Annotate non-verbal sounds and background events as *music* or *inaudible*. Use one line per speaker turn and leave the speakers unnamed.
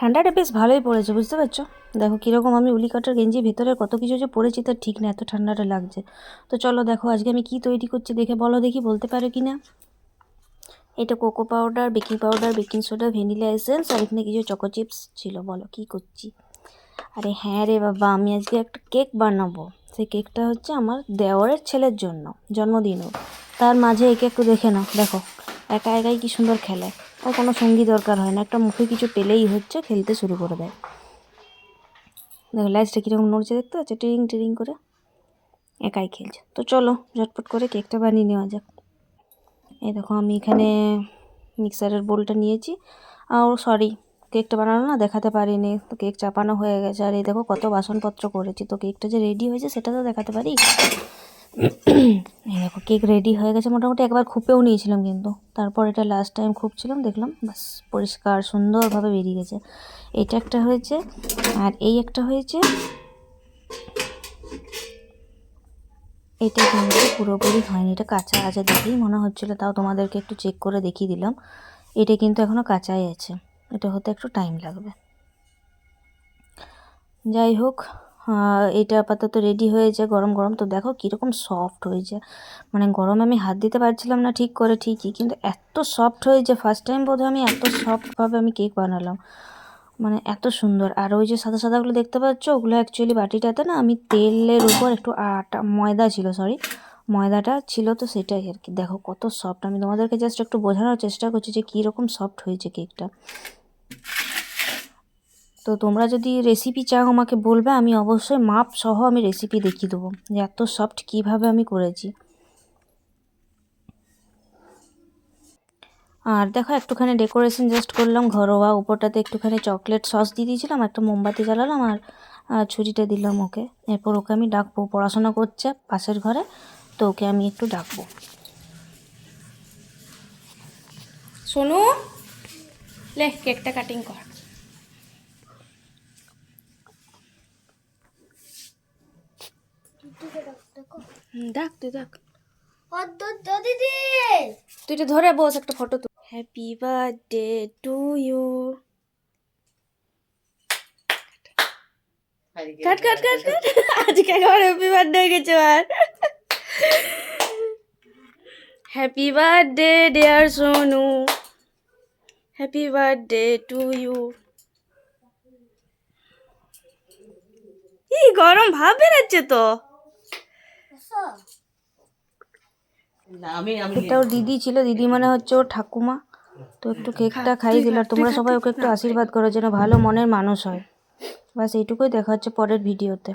ঠান্ডাটা বেশ ভালোই পড়েছে, বুঝতে পারছ? দেখো কীরকম আমি উলি কাটার গেঞ্জি ভেতরে কত কিছু যে পড়েছি তার ঠিক না, এত ঠান্ডাটা লাগছে। তো চলো দেখো আজকে আমি কি তৈরি করছি, দেখে বলো দেখি, বলতে পারো কি না? এটা cocoa powder, baking powder, baking soda, vanilla essence আর এখানে কিছু চকো চিপস ছিল, বলো কি করছি? আরে হ্যাঁ রে বাবা, আমি আজকে একটা কেক বানাবো। সেই কেকটা হচ্ছে আমার দেওয়ারের ছেলের জন্য জন্মদিনও তার মাঝে একে একটু দেখে নাও, দেখো। একা একাই কি সুন্দর খেলে। ও কোনো সঙ্গী দরকার হয় না। একটা মুখে কিছু পেলেই হচ্ছে, খেলতে শুরু করে দেয়। দেখো লাইটটা কীরকম নড়ছে দেখতে পাচ্ছ? টিরিং টিরিং করে একাই খেলছে। তো চলো, ঝটপট করে কেকটা বানিয়ে নেওয়া যাক। এই দেখো, আমি এখানে মিক্সারের বোলটা নিয়েছি। আর সরি কেকটা বানানো না, দেখাতে পারিনি। তো কেক চাপানো হয়ে গেছে। আর এই দেখো, কত বাসনপত্র করেছি। তো কেকটা যে রেডি হয়েছে, সেটা তো দেখাতে পারি? দেখো কেক রেডি হয়ে গেছে। মোটামুটি একবার খুপেও নিয়েছিলাম কিন্তু। তারপর এটা লাস্ট টাইম খুপছিলাম, দেখলাম বাস পরিষ্কার, সুন্দরভাবে বেরিয়ে গেছে। এটা একটা হয়েছে, আর এই একটা হয়েছে, এটা কিন্তু পুরোপুরি হয়নি। এটা কাঁচা আছে দেখেই মনে হচ্ছিল, তাও তোমাদেরকে একটু চেক করে দেখিয়ে দিলাম। এটা কিন্তু এখনও কাঁচাই আছে। এটা হতে একটু টাইম লাগবে। যাই হোক এটা আপাতত রেডি হয়েছে গরম গরম। তো দেখো কীরকম সফট হয়েছে মানে গরমে আমি হাত দিতে পারছিলাম না ঠিক করে ঠিকই, কিন্তু এত সফট হয়েছে ফার্স্ট টাইম বোধহয় আমি এত সফটভাবে আমি কেক বানালাম। মানে এত সুন্দর। আর ওই যে সাদা সাদাগুলো দেখতে পাচ্ছ, ওগুলো অ্যাকচুয়ালি বাটিটাতে না আমি তেলের উপর একটু আটা, ময়দা ছিল সরি ময়দাটা ছিল তো সেটাই আর কি। দেখো কত সফট আমি তোমাদেরকে জাস্ট একটু বোঝানোর চেষ্টা করছি যে কীরকম সফট হয়েছে কেকটা তো তোমরা যদি রেসিপি চাও আমাকে বলবে, আমি অবশ্যই মাপ সহ আমি রেসিপি দেখিয়ে দেবো যে এত সফট কীভাবে আমি করেছি। আর দেখো একটুখানি ডেকোরেশন জাস্ট করলাম, ঘরোয়া উপরটাতে একটুখানি চকলেট সস দিয়ে দিয়েছিলাম, একটা মোমবাতি জ্বালালাম আর ছুরিটা দিলাম ওকে। এরপর ওকে আমি ডাকবো পড়াশোনা করছে পাশের ঘরে, তো ওকে আমি একটু ডাকবো। সোনু লে কেকটা কাটিং কর। ডাক তুই ডাক তুই এটা ধরে বস একটা ফটো তুল। Happy birthday to you cut cut cut cut. *laughs* আজকে একবার হ্যাপি বার্থডে গেছে আর happy birthday dear Sonu happy birthday to you ই গরম ভাব বেরাচ্ছে তো। এটাও দিদি ছিল দিদি মানে হচ্ছে ওর ঠাকুমা। তো একটু কেকটা খাইয়ে দিল। আর তোমরা সবাই ওকে একটু আশীর্বাদ করো যেন ভালো মনের মানুষ হয়। বাস এইটুকুই দেখা হচ্ছে পরের ভিডিওতে।